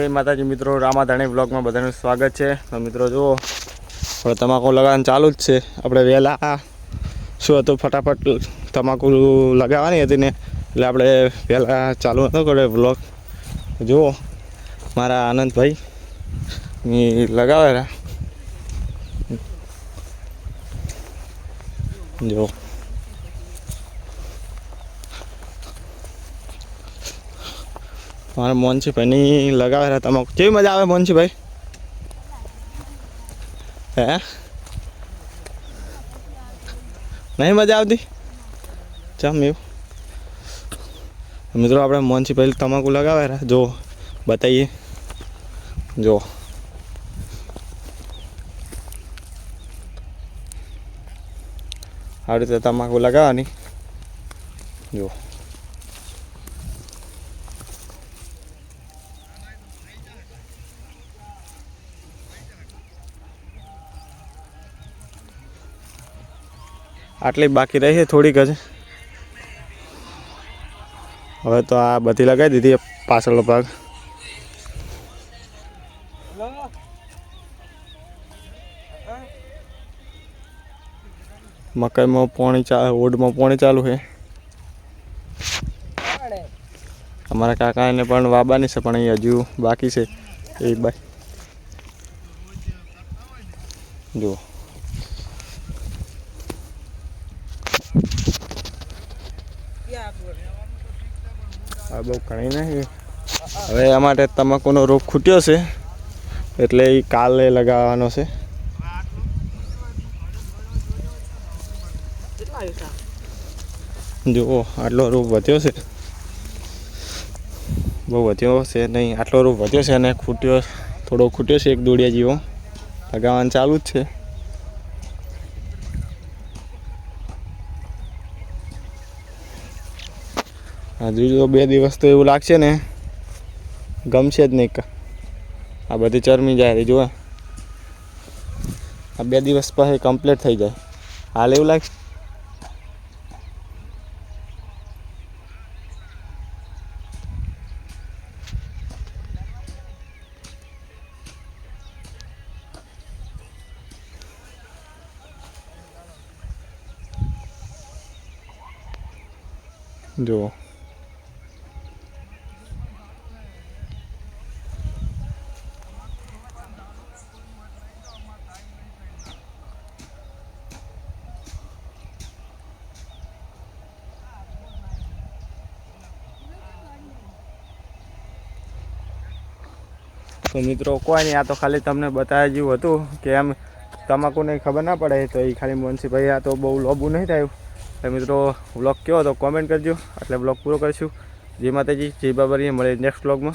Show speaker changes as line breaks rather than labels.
જય માતાજી મિત્રો, રામાધાણી બ્લોગમાં બધાનું સ્વાગત છે. તો મિત્રો, જુઓ, હવે તમાકુ લગાવવાનું ચાલુ જ છે. આપણે વહેલા શું હતું? ફટાફટ તમાકુ લગાવવાની હતી ને, એટલે આપણે વહેલા ચાલુ નતો કર્યો બ્લોગ જુઓ, મારા આનંદભાઈ લગાવેલા. જો મારા મોહનસિંહભાઈની લગાવે રહ્યા તમાકુ કેવી મજા આવે મોનસીભાઈ હે? નહીં મજા આવતી? ચમ એવું? મિત્રો, આપણે મોનસીભાઈ તમાકુ લગાવેલા જો બતાવીએ જો આવી રીતે તમાકુ લગાવવાની. જો આટલી બાકી રહી છે, થોડીક જ હવે તો આ બધી લગાવી દીધી પાછળનો ભાગ. મકાઈમાં પોણી ચા, ઓડમાં પોણી ચાલુ છે. અમારા કાકાને પણ વાબાની છે, પણ અહીં હજુ બાકી છે. એ બાય. જુઓ. આ બહુ ઘણી નહીં. હવે આ માટે તમાકુનો રોગ ખૂટ્યો છે. એટલે એ કાલે લગાવવાનો છે. જુઓ આટલો રૂપ વધ્યો છે. બહુ વધ્યો છે નહીં. આટલો રૂપ વધ્યો છે અને ખૂટ્યો થોડો ખૂટ્યો છે એક દોડિયા જેવો. લગાવવાનું ચાલુ જ છે. હજુ તો બે દિવસ તો એવું લાગશે ને. ગમશે જ નહીં આ બધી ચરમી જાય રહી જુઓ. આ બે દિવસ પછી કમ્પ્લીટ થઈ જાય. હાલ એવું લાગશે? જુઓ. તો મિત્રો, કોઈ નહીં, આ તો ખાલી તમને બતાવ્યા જેવું હતું કે એમ તમાકુને ખબર ના પડે, તો એ ખાલી મુનસીભાઈ આ તો બહુ લોબું નહીં થયું તો મિત્રો, વ્લોગ કયો હતો? કોમેન્ટ કરજો. એટલે વ્લોગ પૂરો કરીશું. જય માતાજી, જય બાબરીએ મળે નેક્સ્ટ વ્લોગમાં.